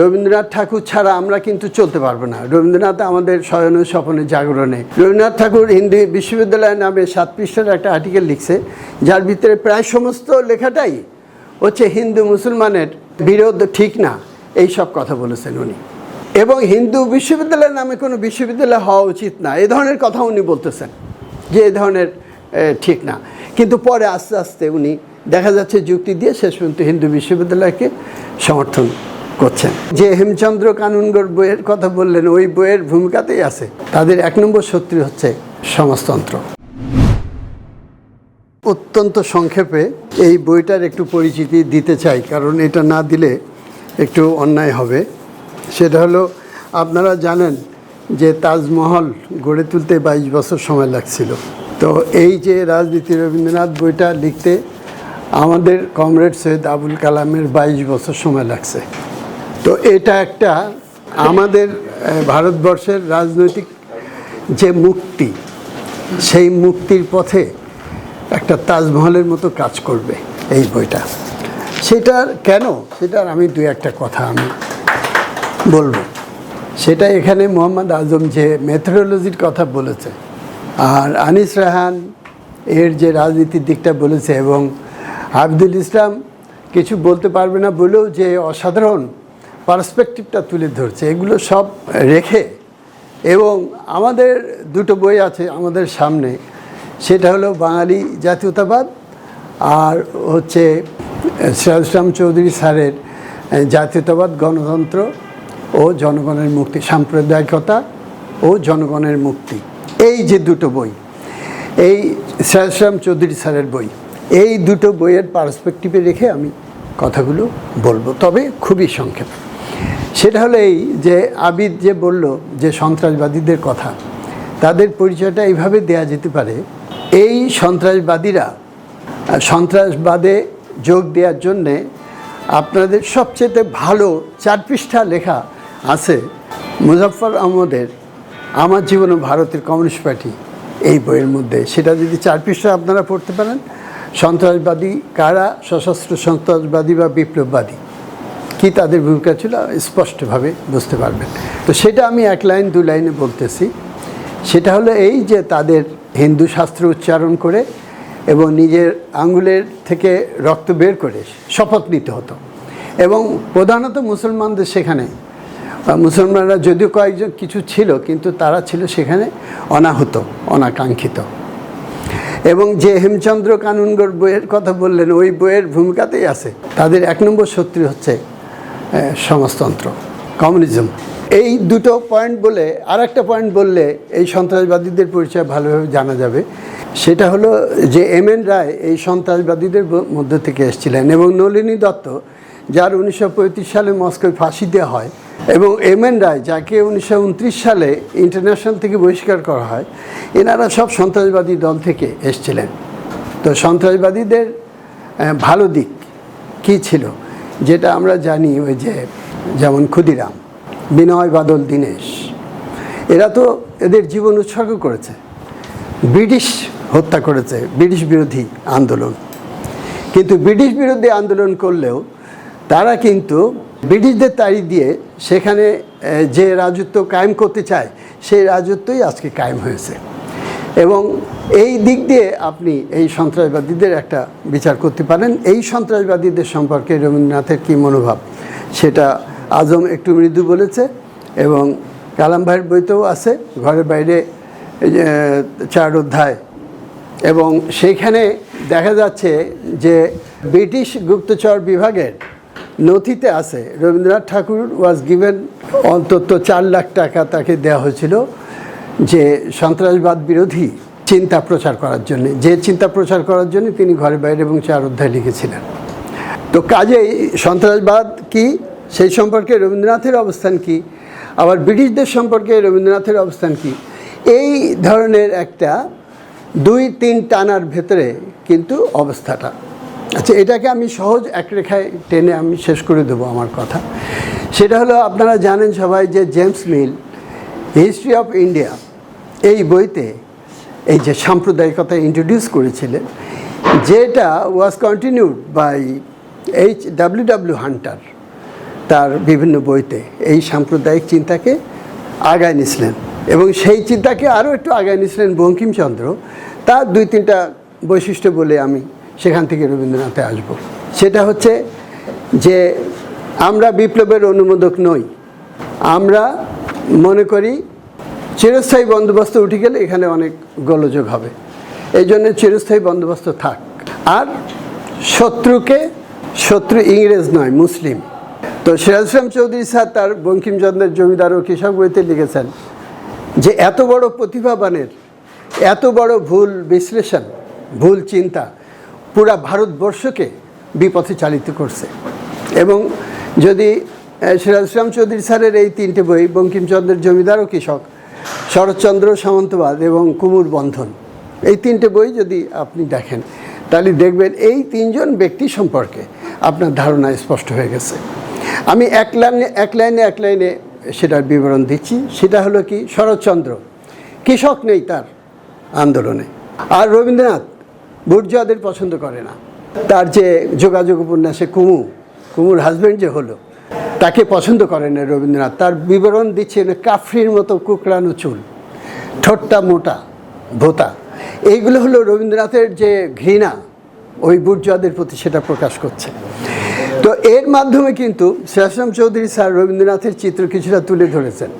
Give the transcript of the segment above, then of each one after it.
রবীন্দ্রনাথ ঠাকুর ছাড়া আমরা কিন্তু চলতে পারব না। রবীন্দ্রনাথ আমাদের শয়ন স্বপনে জাগরণে। রবীন্দ্রনাথ ঠাকুর হিন্দি বিশ্ববিদ্যালয় নামে সাত পৃষ্ঠার একটা আর্টিকেল লিখছে, যার ভিতরে প্রায় সমস্ত লেখাটাই হচ্ছে হিন্দু মুসলমানের বিরোধ ঠিক না, এই সব কথা বলেছেন উনি। এবং হিন্দু বিশ্ববিদ্যালয় নামে কোনো বিশ্ববিদ্যালয় হওয়া উচিত না, এ ধরনের কথা উনি বলতেছেন যে এ ধরনের ঠিক না। কিন্তু পরে আস্তে আস্তে উনি দেখা যাচ্ছে যুক্তি দিয়ে শেষ পর্যন্ত হিন্দু বিশ্ববিদ্যালয়কে সমর্থন করছেন। যে হেমচন্দ্র কানুনগর বইয়ের কথা বললেন, ওই বইয়ের ভূমিকাতেই আছে। তাদের এক নম্বর শত্রু হচ্ছে সমাজতন্ত্র। অত্যন্ত সংক্ষেপে এই বইটার একটু পরিচিতি দিতে চাই, কারণ এটা না দিলে একটু অন্যায় হবে। সেটা হলো, আপনারা জানেন যে তাজমহল গড়ে তুলতে বাইশ বছর সময় লাগছিল। তো এই যে রাজনীতি রবীন্দ্রনাথ বইটা লিখতে আমাদের কমরেড সৈয়দ আবুল কালামের বাইশ বছর সময় লাগছে। তো এটা একটা আমাদের ভারতবর্ষের রাজনৈতিক যে মুক্তি, সেই মুক্তির পথে একটা তাজমহলের মতো কাজ করবে এই বইটা। সেটার কেন? সেটার আমি দু একটা কথা আমি বলব। সেটা এখানে মোহাম্মদ আজম যে মেথোডোলজির কথা বলেছে, আর আনিস রাহান এর যে রাজনীতির দিকটা বলেছে, এবং আবদুল ইসলাম কিছু বলতে পারবে না বলেও যে অসাধারণ পার্সপেক্টিভটা তুলে ধরছে, এগুলো সব রেখে। এবং আমাদের দুটো বই আছে আমাদের সামনে, সেটা হলো বাঙালি জাতীয়তাবাদ আর হচ্ছে ইসলাম চৌধুরী স্যারের জাতীয়তাবাদ, গণতন্ত্র ও জনগণের মুক্তি, সাম্প্রদায়িকতা ও জনগণের মুক্তি। এই যে দুটো বই, এই ইসলাম চৌধুরী স্যারের বই, এই দুটো বইয়ের পার্সপেক্টিভে রেখে আমি কথাগুলো বলব, তবে খুবই সংক্ষেপে। সেটা হলো এই যে আবিদ যে বলল যে সন্ত্রাসবাদীদের কথা, তাদের পরিচয়টা এইভাবে দেয়া যেতে পারে, এই সন্ত্রাসবাদীরা, সন্ত্রাসবাদে যোগ দেওয়ার জন্যে আপনাদের সবচেয়ে ভালো চার পৃষ্ঠা লেখা আছে, মুজফ্ফর আহমদের আমার জীবন ভারতের কমিউনিস্ট পার্টি এই বইয়ের মধ্যে। সেটা যদি চার পৃষ্ঠা আপনারা পড়তে পারেন, সন্ত্রাসবাদী কারা, সশস্ত্র সন্ত্রাসবাদী বা বিপ্লববাদী। কি তাদের ভূমিকা ছিল স্পষ্টভাবে বুঝতে পারবেন। তো সেটা আমি এক লাইন, দু লাইনে বলতেছি। সেটা হলো এই যে তাদের হিন্দু শাস্ত্র উচ্চারণ করে এবং নিজের আঙ্গুলের থেকে রক্ত বের করে শপথ নিতে হতো। এবং প্রধানত মুসলমানদের সেখানে মুসলমানরা যদিও কয়েকজন কিছু ছিল, কিন্তু তারা ছিল সেখানে অনাহত, অনাকাঙ্ক্ষিত। এবং যে হেমচন্দ্র কানুনগর বইয়ের কথা বললেন, ওই বইয়ের ভূমিকাতেই আছে। তাদের এক নম্বর শত্রু হচ্ছে সমাজতন্ত্র, কমিউনিজম। এই দুটো পয়েন্ট বলে আর একটা পয়েন্ট বললে এই সন্ত্রাসবাদীদের পরিচয় ভালোভাবে জানা যাবে। সেটা হলো যে এম এন রায় এই সন্ত্রাসবাদীদের মধ্যে থেকে এসেছিলেন এবং নলিনী দত্ত, যার উনিশশো পঁয়ত্রিশ সালে মস্কোয় ফাঁসি দেওয়া হয়, এবং এম এন রায়, যাকে উনিশশো উনত্রিশ সালে ইন্টারন্যাশনাল থেকে বহিষ্কার করা হয়, এনারা সব সন্ত্রাসবাদী দল থেকে এসছিলেন। তো সন্ত্রাসবাদীদের ভালো দিক কী ছিল? যেটা আমরা জানি ওই যে যেমন ক্ষুদিরাম, বিনয় বাদল দীনেশ, এরা তো এদের জীবন উৎসর্গ করেছে। ব্রিটিশ হত্যা করেছে, ব্রিটিশ বিরোধী আন্দোলন। কিন্তু ব্রিটিশ বিরোধী আন্দোলন করলেও তারা কিন্তু ব্রিটিশদের তাড়ি দিয়ে সেখানে যে রাজত্ব কায়েম করতে চায়, সেই রাজত্বই আজকে কায়েম হয়েছে। এবং এই দিক দিয়ে আপনি এই সন্ত্রাসবাদীদের একটা বিচার করতে পারেন। এই সন্ত্রাসবাদীদের সম্পর্কে রবীন্দ্রনাথের কী মনোভাব? সেটা আজম একটু মৃদু বলেছে এবং কালাম ভাইয়ের বইতেও আছে, ঘরের বাইরে চার অধ্যায়। এবং সেইখানে দেখা যাচ্ছে যে ব্রিটিশ গুপ্তচর বিভাগের নথিতে আছে, রবীন্দ্রনাথ ঠাকুর ওয়াজ গিভেন অন্তত চার লাখ টাকা তাকে দেওয়া হয়েছিল। যে সন্ত্রাসবাদ বিরোধী চিন্তা প্রচার করার জন্য। যে চিন্তা প্রচার করার জন্য তিনি ঘরে বাইরে এবং চার অধ্যায় লিখেছিলেন। তো কাজেই সন্ত্রাসবাদ কি? সেই সম্পর্কে রবীন্দ্রনাথের অবস্থান কি? আবার ব্রিটিশদের সম্পর্কে রবীন্দ্রনাথের অবস্থান কি? এই ধরনের একটা দুই, তিন টানার ভেতরে কিন্তু অবস্থাটা। আচ্ছা এটাকে আমি সহজ এক রেখায় টেনে আমি শেষ করে দেবো আমার কথা। সেটা হলো, আপনারা জানেন সবাই যে James Mill history of India এই বইতে এই যে সাম্প্রদায়িকতা ইন্ট্রোডিউস করেছিলেন, যেটা was continued by H W W Hunter তার বিভিন্ন বইতে এই সাম্প্রদায়িক চিন্তাকে আগায় নিছিলেন। এবং সেই চিন্তাকে আরও একটু আগায় নিছিলেন বঙ্কিমচন্দ্র। তার দুই তিনটা বৈশিষ্ট্য বলে আমি সেখান থেকে রবীন্দ্রনাথে আসব। সেটা হচ্ছে যে আমরা বিপ্লবের অনুমোদক নই। আমরা মনে করি চিরস্থায়ী বন্দোবস্ত উঠে গেলে এখানে অনেক গোলযোগ হবে। এই জন্য চিরস্থায়ী বন্দোবস্ত থাক। আর শত্রুকে, শত্রু ইংরেজ নয়, মুসলিম। তো সিরাজ ইসলাম চৌধুরী স্যার তার বঙ্কিমচন্দ্রের জমিদার ও কৃষক বইতে লিখেছেন যে, এত বড় প্রতিভাবানের, এত বড় ভুল বিশ্লেষণ, ভুল চিন্তা পুরা ভারতবর্ষকে বিপথে চালিত করছে। এবং যদি সিরাজ চৌধুরী স্যারের এই তিনটে বই, বঙ্কিমচন্দ্রের জমিদার ও কৃষক, শরৎচন্দ্র সামন্তবাদ এবং কুমুর বন্ধন। এই তিনটে বই যদি আপনি দেখেন, তাহলে দেখবেন এই তিনজন ব্যক্তি সম্পর্কে আপনার ধারণা স্পষ্ট হয়ে গেছে। আমি এক লাইনে এক লাইনে এক লাইনে সেটার বিবরণ দিচ্ছি। সেটা হলো কি? শরৎচন্দ্র, কৃষক নেই তার আন্দোলনে। আর রবীন্দ্রনাথ, বুর্জোয়াদের পছন্দ করে না। তার যে যোগাযোগ উপন্যাসে কুমু, কুমুর হাজব্যান্ড যে হলো তাকে পছন্দ করেন রবীন্দ্রনাথ। তার বিবরণ দিচ্ছেন কাফরির মতো কুকড়ানো চুল, ঠোঁটটা মোটা, ভোতা। এইগুলো হলো রবীন্দ্রনাথের যে ঘৃণা, ওই বুর্জোয়াদের প্রতি সেটা প্রকাশ করছে। তো এর মাধ্যমে কিন্তু শেষরাম চৌধুরী স্যার রবীন্দ্রনাথের চিত্র কিছুটা তুলে ধরেছেন।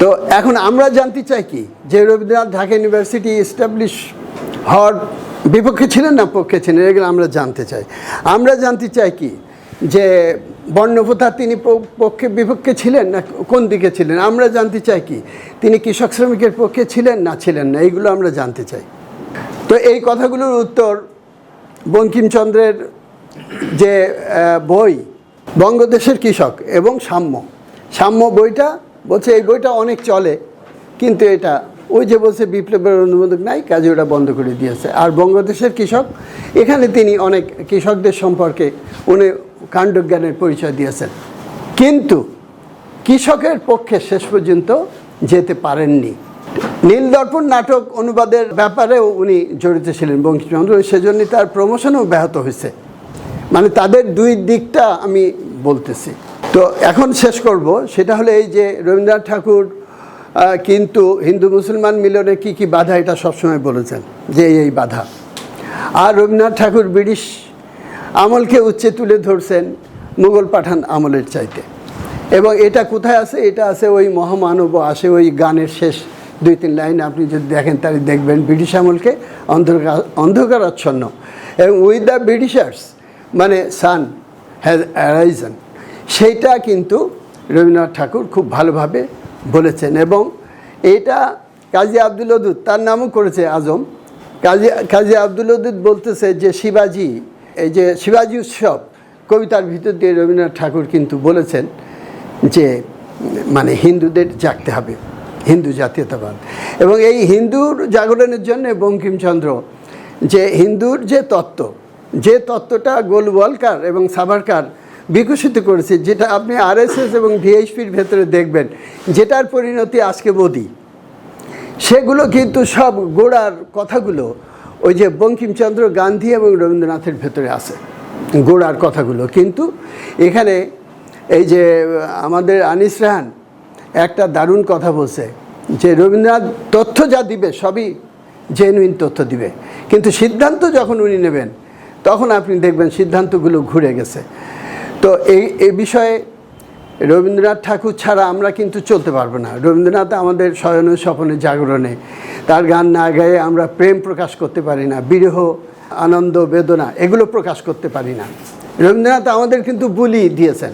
তো এখন আমরা জানতে চাই কি, যে রবীন্দ্রনাথ ঢাকা ইউনিভার্সিটি এস্টাবলিশ হওয়ার বিপক্ষে ছিলেন না পক্ষে ছিলেন, এগুলো আমরা জানতে চাই। আমরা জানতে চাই কি, যে বর্ণপ্রথা তিনি পক্ষে বিপক্ষে ছিলেন না, কোন দিকে ছিলেন? আমরা জানতে চাই কি, তিনি কৃষক শ্রমিকের পক্ষে ছিলেন না ছিলেন না? এইগুলো আমরা জানতে চাই। তো এই কথাগুলোর উত্তর বঙ্কিমচন্দ্রের যে বই, বঙ্গদেশের কৃষক এবং সাম্য। সাম্য বইটা বলছে, এই বইটা অনেক চলে, কিন্তু এটা ওই যে বলছে, বিপ্লবের অনুমোদক নাই, কাজে ওটা বন্ধ করে দিয়েছে। আর বঙ্গদেশের কৃষক, এখানে তিনি অনেক কৃষকদের সম্পর্কে উনি কাণ্ডজ্ঞানের পরিচয় দিয়েছেন। কিন্তু কৃষকের পক্ষে শেষ পর্যন্ত যেতে পারেননি। নীলদর্পণ নাটক অনুবাদের ব্যাপারেও উনি জড়িত ছিলেন বঙ্কিমচন্দ্র, সেজন্য তার প্রমোশনও ব্যাহত হয়েছে। মানে তাদের দুই দিকটা আমি বলতেছি। তো এখন শেষ করব, সেটা হলো এই যে রবীন্দ্রনাথ ঠাকুর কিন্তু হিন্দু মুসলমান মিলনে কি কি বাধা, এটা সবসময় বলেছেন যে এই এই বাধা। আর রবীন্দ্রনাথ ঠাকুর ব্রিটিশ আমলকে উচ্চে তুলে ধরছেন মুঘল পাঠান আমলের চাইতে। এবং এটা কোথায় আছে? এটা আছে ওই মহামানব আসে ওই গানের শেষ দুই, তিন লাইন। আপনি যদি দেখেন তাহলে দেখবেন ব্রিটিশ আমলকে অন্ধকার, অন্ধকারাচ্ছন্ন। এবং উইথ দ্য ব্রিটিশার্স মানে সান হ্যাজ অ্যারাইজন সেইটা কিন্তু রবীন্দ্রনাথ ঠাকুর খুব ভালোভাবে বলেছেন এবং এটা কাজী আব্দুল তার নামও করেছে আজম। কাজী কাজী আব্দুল বলতেছে যে, শিবাজি এই যে শিবাজি উৎসব, কবিতার ভিতর দিয়ে রবীন্দ্রনাথ ঠাকুর কিন্তু বলেছেন যে মানে হিন্দুদের জাগতে হবে, হিন্দু জাতীয়তাবাদ। এবং এই হিন্দুর জাগরণের জন্য বঙ্কিমচন্দ্র, যে হিন্দুর যে তত্ত্ব, যে তত্ত্বটা গোলওয়ালকার এবং সাভারকার বিকশিত করেছে, যেটা আপনি আরএসএস এবং ভিএইচপির ভেতরে দেখবেন, যেটার পরিণতি আজকে মোদি। সেগুলো কিন্তু সব গোড়ার কথাগুলো ওই যে বঙ্কিমচন্দ্র গান্ধী এবং রবীন্দ্রনাথের ভেতরে আছে, গোড়ার কথাগুলো। কিন্তু এখানে এই যে, আমাদের আনিস রাহান একটা দারুণ কথা বলছে যে, রবীন্দ্রনাথ তথ্য যা দিবে সবই জেনুইন তথ্য দিবে। কিন্তু সিদ্ধান্ত যখন উনি নেবেন, তখন আপনি দেখবেন সিদ্ধান্তগুলো ঘুরে গেছে। তো এই এ বিষয়ে রবীন্দ্রনাথ ঠাকুর ছাড়া আমরা কিন্তু চলতে পারব না। রবীন্দ্রনাথ আমাদের শয়ন স্বপনে জাগরণে তার গান না গায়ে আমরা প্রেম প্রকাশ করতে পারি না, বিরহ, আনন্দ, বেদনা, এগুলো প্রকাশ করতে পারি না। রবীন্দ্রনাথ আমাদের কিন্তু বুলি দিয়েছেন।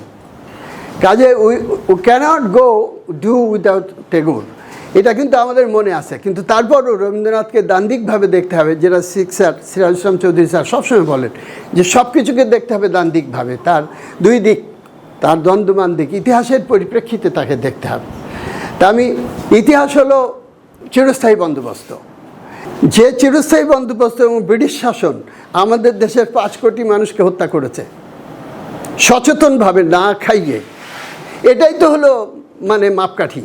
কাজে we uh cannot go do without Tagore এটা কিন্তু আমাদের মনে আছে। কিন্তু তারপরও রবীন্দ্রনাথকে দান্দিকভাবে দেখতে হবে, যেটা শিখ স্যার সিরাজ ইসলাম চৌধুরী স্যার সবসময় বলেন, যে সব কিছুকে দেখতে হবে দান্দিকভাবে তার দুই দিক, তার দ্বন্দ্বমান দিক, ইতিহাসের পরিপ্রেক্ষিতে তাকে দেখতে হবে। তা আমি, ইতিহাস হলো চিরস্থায়ী বন্দোবস্ত। যে চিরস্থায়ী বন্দোবস্ত এবং ব্রিটিশ শাসন আমাদের দেশের পাঁচ কোটি মানুষকে হত্যা করেছে, সচেতনভাবে না খাইয়ে, এটাই তো হলো মানে মাপকাঠি।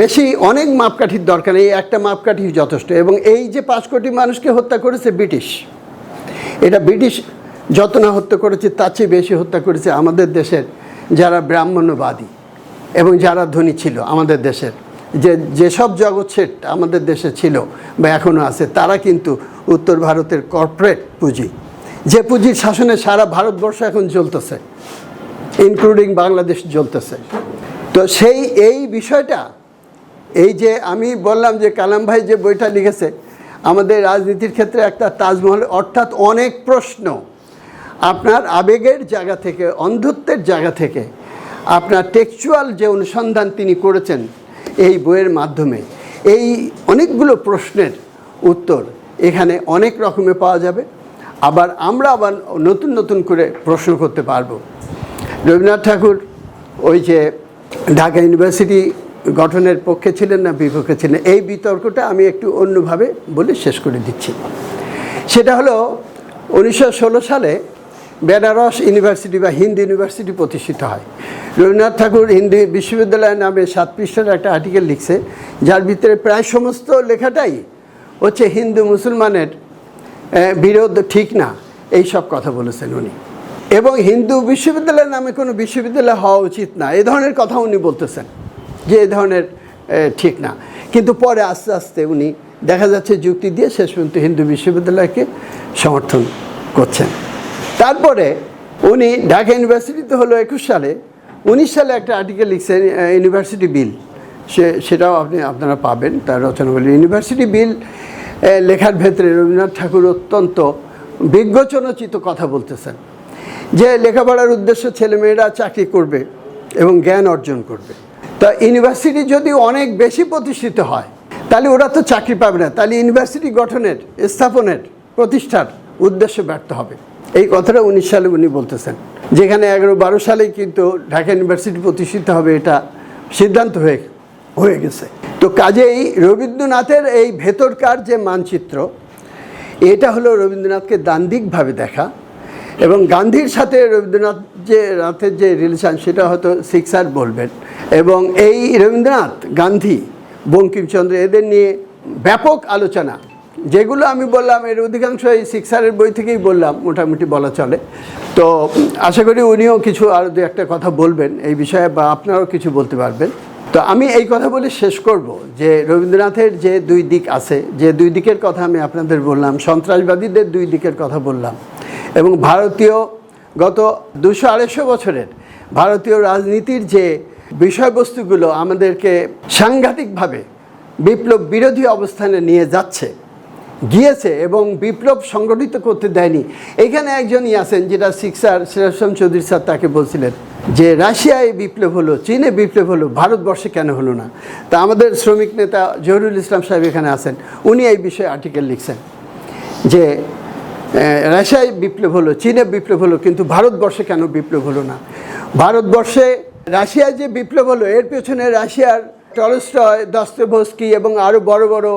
বেশি অনেক মাপকাঠির দরকার, এই একটা মাপকাঠি যথেষ্ট এবং এই যে পাঁচ কোটি মানুষকে হত্যা করেছে ব্রিটিশ, এটা ব্রিটিশ যত না হত্যা করেছে, তার চেয়ে বেশি হত্যা করেছে আমাদের দেশের যারা ব্রাহ্মণ্যবাদী এবং যারা ধনী ছিল আমাদের দেশের যে যেসব জগৎ শেঠ আমাদের দেশে ছিল বা এখনও আছে, তারা কিন্তু উত্তর ভারতের কর্পোরেট পুঁজি। যে পুঁজির শাসনে সারা ভারতবর্ষ এখন চলতেছে ইনক্লুডিং বাংলাদেশ চলতেছে তো সেই, এই বিষয়টা, এই যে আমি বললাম যে কালাম ভাই যে বইটা লিখেছে, আমাদের রাজনীতির ক্ষেত্রে একটা তাজমহল, অর্থাৎ অনেক প্রশ্ন। আপনার আবেগের জায়গা থেকে, অন্ধত্বের জায়গা থেকে, আপনার টেক্সচুয়াল যে অনুসন্ধান তিনি করেছেন এই বইয়ের মাধ্যমে। এই অনেকগুলো প্রশ্নের উত্তর এখানে অনেক রকমে পাওয়া যাবে। আবার আমরা আবার নতুন নতুন করে প্রশ্ন করতে পারব। রবীন্দ্রনাথ ঠাকুর ওই যে ঢাকা ইউনিভার্সিটি গঠনের পক্ষে ছিলেন না, বিপক্ষে ছিলেন, এই বিতর্কটা আমি একটু অন্যভাবে বলে শেষ করে দিচ্ছি। সেটা হলো উনিশশো ষোলো সালে বেনারস ইউনিভার্সিটি বা হিন্দু ইউনিভার্সিটি প্রতিষ্ঠিত হয়। রবীন্দ্রনাথ ঠাকুর হিন্দু বিশ্ববিদ্যালয়ের নামে সাত পৃষ্ঠার একটা আর্টিকেল লিখছে, যার ভিতরে প্রায় সমস্ত লেখাটাই হচ্ছে হিন্দু মুসলমানের বিরোধ ঠিক না, এই সব কথা বলেছেন উনি। এবং হিন্দু বিশ্ববিদ্যালয়ের নামে কোনো বিশ্ববিদ্যালয় হওয়া উচিত না, এ ধরনের কথা উনি বলতেছেন, যে এ ধরনের ঠিক না। কিন্তু পরে আস্তে আস্তে উনি দেখা যাচ্ছে যুক্তি দিয়ে শেষ পর্যন্ত হিন্দু বিশ্ববিদ্যালয়কে সমর্থন করছেন। তারপরে উনি ঢাকা ইউনিভার্সিটিতে হলো একুশ সালে উনিশ সালে একটা আর্টিকেল লিখছেন আহ, ইউনিভার্সিটি বিল। সে সেটাও আপনি আপনারা পাবেন তার রচনাগুলি ইউনিভার্সিটি বিল লেখার ভেতরে রবীন্দ্রনাথ ঠাকুর অত্যন্ত বিজ্ঞচনচিত কথা বলতেছেন। যে লেখাপড়ার উদ্দেশ্য ছেলেমেয়েরা চাকরি করবে এবং জ্ঞান অর্জন করবে। তা ইউনিভার্সিটি যদি অনেক বেশি প্রতিষ্ঠিত হয় তাহলে ওরা তো চাকরি পাবে না। তাহলে ইউনিভার্সিটি গঠনের স্থাপনের প্রতিষ্ঠার উদ্দেশ্য ব্যর্থ হবে। এই কথাটা উনিশ সালে উনি বলতেছেন। যেখানে এগারো বারো সালেই কিন্তু ঢাকা ইউনিভার্সিটি প্রতিষ্ঠিত হবে এটা সিদ্ধান্ত হয়ে হয়ে গেছে। তো কাজেই রবীন্দ্রনাথের এই ভেতরকার যে মানচিত্র, এটা হলো রবীন্দ্রনাথকে দান্দিকভাবে দেখা এবং গান্ধীর সাথে রবীন্দ্রনাথ যে নাথের যে রিলেশন, সেটা হয়তো সিক্সার বলবেন এবং এই রবীন্দ্রনাথ, গান্ধী, বঙ্কিমচন্দ্র, এদের নিয়ে ব্যাপক আলোচনা যেগুলো আমি বললাম, এর অধিকাংশ এই সিক্সারের বই থেকেই বললাম, মোটামুটি বলা চলে। তো আশা করি উনিও কিছু আরও দু একটা কথা বলবেন এই বিষয়ে, বা আপনারাও কিছু বলতে পারবেন। তো আমি এই কথা বলে শেষ করব যে রবীন্দ্রনাথের যে দুই দিক আছে, যে দুই দিকের কথা আমি আপনাদের বললাম, সন্ত্রাসবাদীদের দুই দিকের কথা বললাম, এবং ভারতীয় গত দুশো আড়াইশো বছরের ভারতীয় রাজনীতির যে বিষয়বস্তুগুলো আমাদেরকে সাংঘাতিকভাবে বিপ্লব বিরোধী অবস্থানে নিয়ে যাচ্ছে গিয়েছে এবং বিপ্লব সংগঠিত করতে দেয়নি। এখানে একজনই আছেন যেটা সিক্সার শ্রীরাম চৌধুরী স্যার তাকে বলছিলেন যে রাশিয়ায় বিপ্লব হলো, চীনে বিপ্লব হলো, ভারতবর্ষে কেন হলো না? তা আমাদের শ্রমিক নেতা জহিরুল ইসলাম সাহেব এখানে আছেন, উনি এই বিষয়ে আর্টিকেল লিখছেন যে রাশিয়ায় বিপ্লব হলো, চীনে বিপ্লব হলো, কিন্তু ভারতবর্ষে কেন বিপ্লব হলো না? ভারতবর্ষে রাশিয়ায় যে বিপ্লব হলো, এর পেছনে রাশিয়ার টলস্টয়, দস্তভস্কি এবং আরও বড় বড়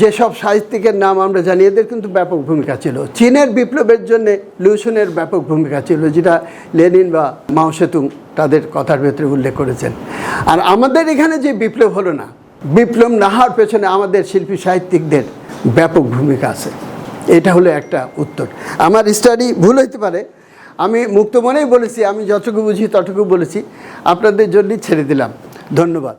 যেসব সাহিত্যিকের নাম আমরা জানি, এদের কিন্তু ব্যাপক ভূমিকা ছিল। চীনের বিপ্লবের জন্য লুসনের ব্যাপক ভূমিকা ছিল, যেটা লেনিন বা মাও সেতুং তাদের কথার ভেতরে উল্লেখ করেছেন। আর আমাদের এখানে যে বিপ্লব হলো না, বিপ্লব না হওয়ার পেছনে আমাদের শিল্পী সাহিত্যিকদের ব্যাপক ভূমিকা আছে। এটা হলো একটা উত্তর। আমার স্টাডি ভুল হইতে পারে, আমি মুক্ত মনেই বলেছি, আমি যতটুকু বুঝি ততটুকু বলেছি। আপনাদের জন্যই ছেড়ে দিলাম। ধন্যবাদ।